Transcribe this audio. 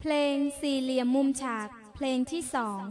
เพลงสี่เหลี่ยมมุมฉาก เพลงที่สอง